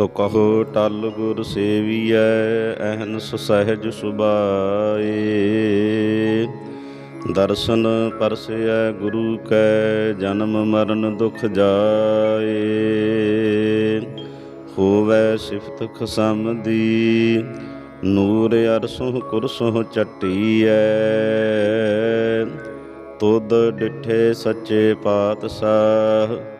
ਸੋ ਕਹੋ ਟਲ ਗੁਰ ਸੇਵੀਐ ਅਹਨਸ ਸਹਿਜ ਸੁਭਾਏ। ਦਰਸ਼ਨ ਪਰਸਿਐ ਗੁਰੂ ਕੈ, ਜਨਮ ਮਰਨ ਦੁਖ ਜਾਏ। ਹੋਵੇ ਸਿਫਤ ਖਸਮ ਦੀ, ਨੂਰ ਅਰਸੋਂ ਕੁਰਸੋਂ ਚੱਟੀਐ ਤੁਧ ਡਿਠੇ ਸੱਚੇ ਪਾਤਸ਼ਾਹ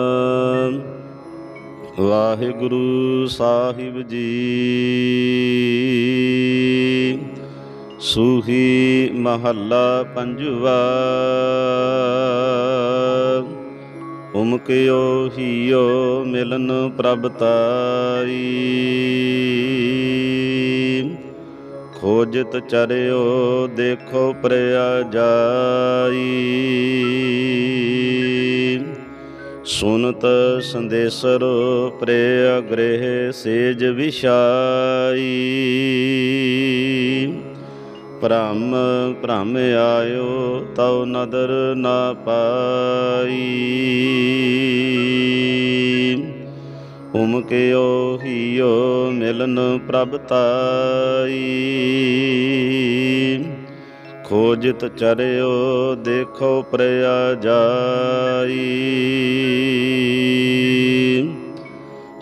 ਵਾਹਿਗੁਰੂ ਸਾਹਿਬ ਜੀ। ਸੂਹੀ ਮਹੱਲਾ ਪੰਜਵਾ। ਉਮਕਿਓ ਹੀਓ ਮਿਲਨ ਪ੍ਰਭ ਤਾਈ ਖੋਜਤ ਚਰਿਓ ਦੇਖੋ ਪ੍ਰਿਆ ਜਾਈ। ਸੁਨਤ ਸੰਦੇਸਰੋ ਪ੍ਰਿਆ ਗ੍ਰਹਿ ਸੇਜ ਵਿਸ਼ਾਈ ਭ੍ਰਮ ਭ੍ਰਮ ਆਇਓ ਤਉ ਨਦਰ ਨਾ ਪਾਈ। ਉਮਕਿਓ ਹੀਓ ਮਿਲਨ ਪ੍ਰਭ ਤਾਈ। ਖੋਜਤ ਚਰਿਓ ਦੇਖੋ ਪ੍ਰਿਆ ਜਾਈ।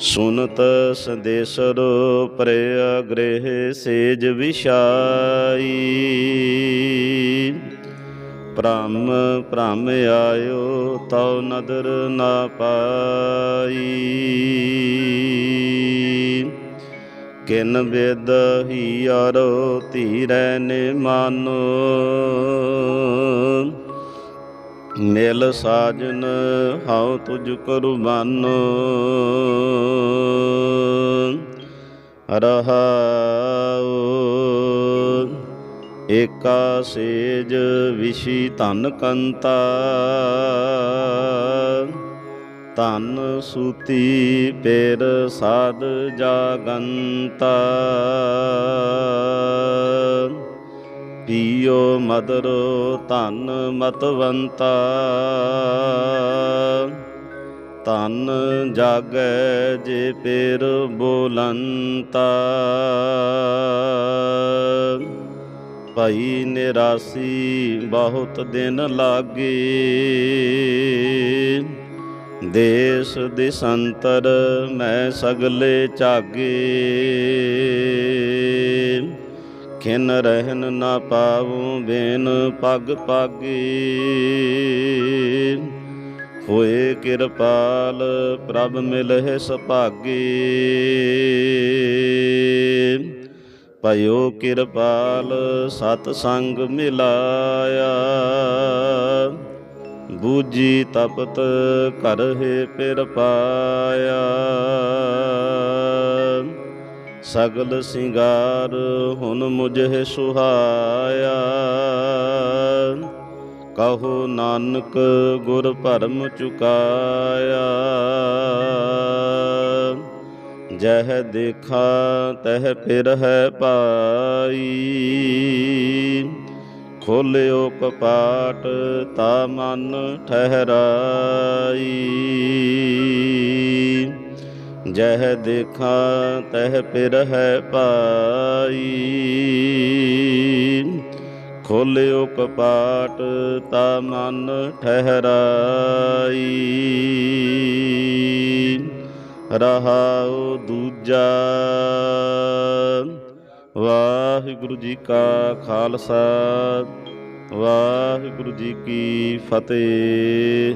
ਸੁਨਤ ਸੰਦੇਸਰੋ ਪ੍ਰਿਆ ਗ੍ਰਹਿ ਸੇਜ ਵਿਸ਼ਾਈ ਭ੍ਰਮ ਭ੍ਰਮ ਆਇਓ ਤਉ ਨਦਰ ਨਾ ਪਾਈ। ਕਿਨ ਬਿਦ ਹੀ ਅਰੋ ਧੀਰੈ ਨੇ ਮਾਨੋ ਮਿਲ ਸਾਜਨ, ਹਉ ਤੁਝ ਕੁਰਬਾਨੋ। ਰਹਾਉ ਏਕਾ ਸੇਜ ਵਿਸ਼ੀ ਧਨ ਕੰਤਾ। ਧਨ ਸੂਤੀ ਪੇਰ ਸਾਧ ਜਾਗੰਤਾ। ਪੀਓ ਮਦਰੋ ਧਨ ਮਤਵੰਤਾ। ਧਨ ਜਾਗੈ ਜੇ ਪੇਰ ਬੋਲੰਤਾ। ਭਈ ਨਿਰਾਸੀ ਬਹੁਤ ਦਿਨ ਲਾਗੇ। ਦੇਸ ਦਿਸੰਤਰ ਮੈਂ ਸਗਲੇ ਝਾਗੇ। ਖਿਨ ਰਹਿਨ ਨਾ ਪਾਵੂੰ ਬੇਨ ਪਗ ਪਾਗੇ। ਹੋਏ ਕਿਰਪਾਲ, ਪ੍ਰਭ ਮਿਲਹਿ ਸੁਭਾਗੇ। ਭਇਓ ਕਿਰਪਾਲ, ਸਤ ਸੰਗ ਮਿਲਾਇਆ। ਬੂਜੀ ਤਪਤ ਕਰਹਿ ਪਿਰ ਪਾਇਆ ਸਗਲ ਸਿੰਗਾਰ ਹੁਣ ਮੁਝੇ ਸੁਹਾਇਆ। ਕਹੋ ਨਾਨਕ ਗੁਰ ਭਰਮ ਚੁਕਾਇਆ। ਜਹ ਦੇਖਾ ਤਹ ਫਿਰ ਹੈ ਪਾਈ। ਖੋਲਿਓ ਕਪਾਟ ਤਾ ਮਨ ਠਹਿਰਾਈ। ਜਹ ਦੇਖਾਂ, ਤਹ ਫਿਰ ਹੈ ਪਾਈ। ਖੋਲਿਓ ਕਪਾਟ, ਤਾ ਮਨ ਠਹਿਰਾਈ। ਰਹਾਉ ਦੂਜਾ। ਵਾਹਿਗੁਰੂ ਜੀ ਕਾ ਖਾਲਸਾ, ਵਾਹਿਗੁਰੂ ਜੀ ਕੀ ਫਤਿਹ।